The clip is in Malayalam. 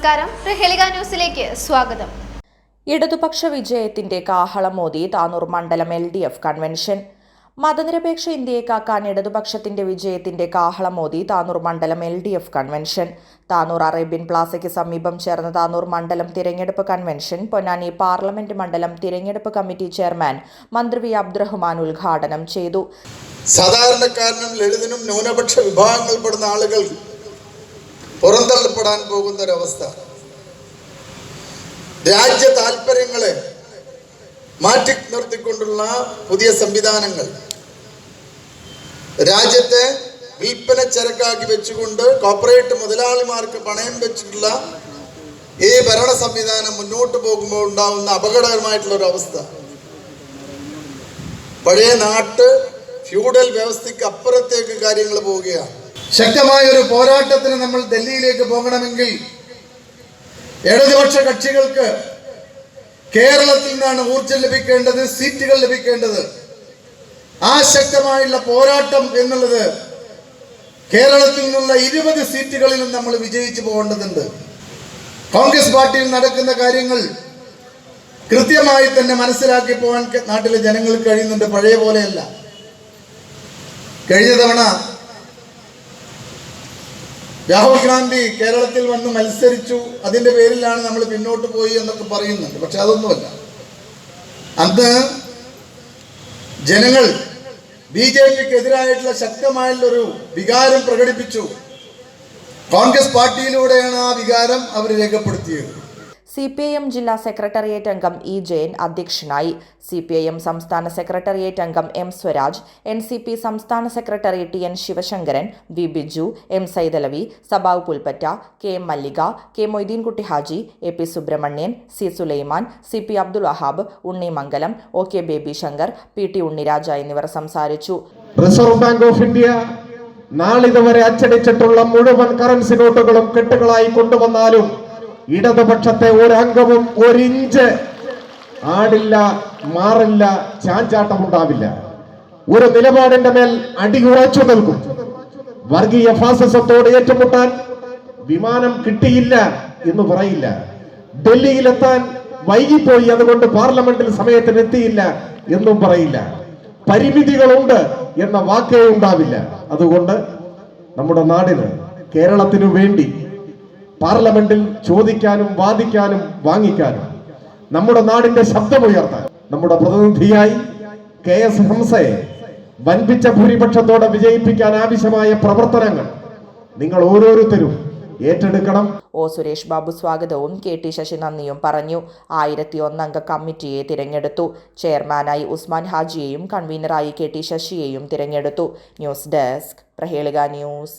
നമസ്കാരം. പ്രഹേളിക ന്യൂസിലേക്ക് സ്വാഗതം. ഇടതുപക്ഷ വിജയത്തിന്റെ കാഹളമോദി താനൂർ മണ്ഡലം എൽ ഡി എഫ് കൺവെൻഷൻ. മതനിരപേക്ഷ ഇന്ത്യയെ കാക്കാൻ ഇടതുപക്ഷത്തിന്റെ വിജയത്തിന്റെ കാഹളമോദി താനൂർ മണ്ഡലം L D F convention. Tanur Arabian പ്ലാസയ്ക്ക് സമീപം ചേർന്ന താനൂർ മണ്ഡലം തിരഞ്ഞെടുപ്പ് കൺവെൻഷൻ. പൊന്നാനി പാർലമെന്റ് മണ്ഡലം തിരഞ്ഞെടുപ്പ് കമ്മിറ്റി ചെയർമാൻ മന്ത്രി വി അബ്ദുറഹ്മാൻ ഉദ്ഘാടനം ചെയ്തു. സാധാരണക്കാരനും ലളിതനും ന്യൂനപക്ഷ വിഭാഗങ്ങളിൽപ്പെടുന്ന ആളുകൾ പുറന്തള്ളപ്പെടാൻ പോകുന്ന ഒരവസ്ഥ രാജ്യ താല്പര്യങ്ങളെ മാറ്റി നിർത്തിക്കൊണ്ടുള്ള പുതിയ സംവിധാനങ്ങൾ. രാജ്യത്തെ വിൽപ്പന ചരക്കാക്കി വെച്ചുകൊണ്ട് കോർപ്പറേറ്റ് മുതലാളിമാർക്ക് പണയം വെച്ചിട്ടുള്ള ഈ ഭരണ സംവിധാനം മുന്നോട്ട് പോകുമ്പോൾ ഉണ്ടാകുന്ന അപകടകരമായിട്ടുള്ള ഒരു അവസ്ഥ പഴയ നാട്ട് ഫ്യൂഡൽ വ്യവസ്ഥയ്ക്ക് അപ്പുറത്തേക്ക് കാര്യങ്ങൾ പോവുകയാണ്. ശക്തമായ ഒരു പോരാട്ടത്തിന് നമ്മൾ ഡൽഹിയിലേക്ക് പോകണമെങ്കിൽ ഇടതുപക്ഷ കക്ഷികൾക്ക് കേരളത്തിൽ നിന്നാണ് ഊർജം ലഭിക്കേണ്ടത് സീറ്റുകൾ ലഭിക്കേണ്ടത്. ആ ശക്തമായുള്ള പോരാട്ടം എന്നുള്ളത് കേരളത്തിൽ നിന്നുള്ള ഇരുപത് സീറ്റുകളിലും നമ്മൾ വിജയിച്ചു പോകേണ്ടതുണ്ട്. കോൺഗ്രസ് പാർട്ടിയിൽ നടക്കുന്ന കാര്യങ്ങൾ കൃത്യമായി തന്നെ മനസ്സിലാക്കി പോകാൻ നാട്ടിലെ ജനങ്ങൾക്ക് കഴിയുന്നുണ്ട്. പഴയ പോലെയല്ല. കഴിഞ്ഞ തവണ രാഹുൽ ഗാന്ധി കേരളത്തിൽ വന്ന് മത്സരിച്ചു. അതിന്റെ പേരിലാണ് നമ്മൾ പിന്നോട്ട് പോയി എന്നൊക്കെ പറയുന്നുണ്ട്. പക്ഷെ അതൊന്നുമല്ല. അന്ന് ജനങ്ങൾ ബി ജെ പിക്ക് എതിരായിട്ടുള്ള ശക്തമായുള്ളൊരു വികാരം പ്രകടിപ്പിച്ചു. കോൺഗ്രസ് പാർട്ടിയിലൂടെയാണ് ആ വികാരം അവർ രേഖപ്പെടുത്തിയത്. സി പി ഐ എം ജില്ലാ സെക്രട്ടേറിയറ്റ് അംഗം ഇ ജയൻ അധ്യക്ഷനായി. സി പി ഐ എം സംസ്ഥാന സെക്രട്ടേറിയറ്റ് അംഗം M Swaraj N C P സംസ്ഥാന secretary T N Sivasankaran V Biju M Saithalavi Sabav Pulpatta K M Mallika K Moideenkutty Haji A P Subrahmanian C Sulaiman C P Abdul Wahab Unni Mangalam O K Baby Shankar P T Unniraja എന്നിവർ സംസാരിച്ചു. റിസർവ് ബാങ്ക് ഓഫ് ഇന്ത്യ നാളിതുവരെ അച്ചടിച്ചിട്ടുള്ള മുഴുവൻ കറൻസി നോട്ടുകളും കെട്ടുകളായി കൊണ്ടുവന്നാലും ഇടതുപക്ഷത്തെ ഒരംഗവും ഒരിഞ്ച്. ആടില്ല മാറില്ല ചാഞ്ചാട്ടം ഉണ്ടാവില്ല ഒരു നിലപാടിന്റെ മേൽ അടിയുറച്ചു നൽകും വർഗീയ ഫാസിസത്തോട് ഏറ്റുമുട്ടാൻ വിമാനം കിട്ടിയില്ല എന്ന് പറയില്ല. ഡൽഹിയിലെത്താൻ വൈകിപ്പോയി അതുകൊണ്ട് പാർലമെന്റിൽ സമയത്തിന് എത്തിയില്ല എന്നും പറയില്ല. പരിമിതികളുണ്ട് എന്ന വാക്കേ ഉണ്ടാവില്ല. അതുകൊണ്ട് നമ്മുടെ നാടിന് കേരളത്തിനു വേണ്ടി പാർലമെന്റിൽ ചോദിക്കാനും വാദിക്കാനും വാങ്ങിക്കാനും നമ്മുടെ നാടിന്റെ ശബ്ദമുയർത്താൻ നമ്മുടെ പ്രതിനിധിയായി കെ എസ് ഹംസയെ വൻപിച്ച ഭൂരിപക്ഷത്തോടെ വിജയിപ്പിക്കാൻ ആവശ്യമായ പ്രവർത്തനങ്ങൾ നിങ്ങൾ ഓരോരുത്തരും ഏറ്റെടുക്കണം. ഒ സുരേഷ് ബാബു സ്വാഗതവും കെ ടി ശശി നന്ദിയും പറഞ്ഞു. ആയിരത്തി ഒന്നംഗ കമ്മിറ്റിയെ തിരഞ്ഞെടുത്തു. ചെയർമാനായി ഉസ്മാൻ ഹാജിയെയും കൺവീനറായി കെ ടി ശശിയെയും തിരഞ്ഞെടുത്തു. News desk Prahelika news.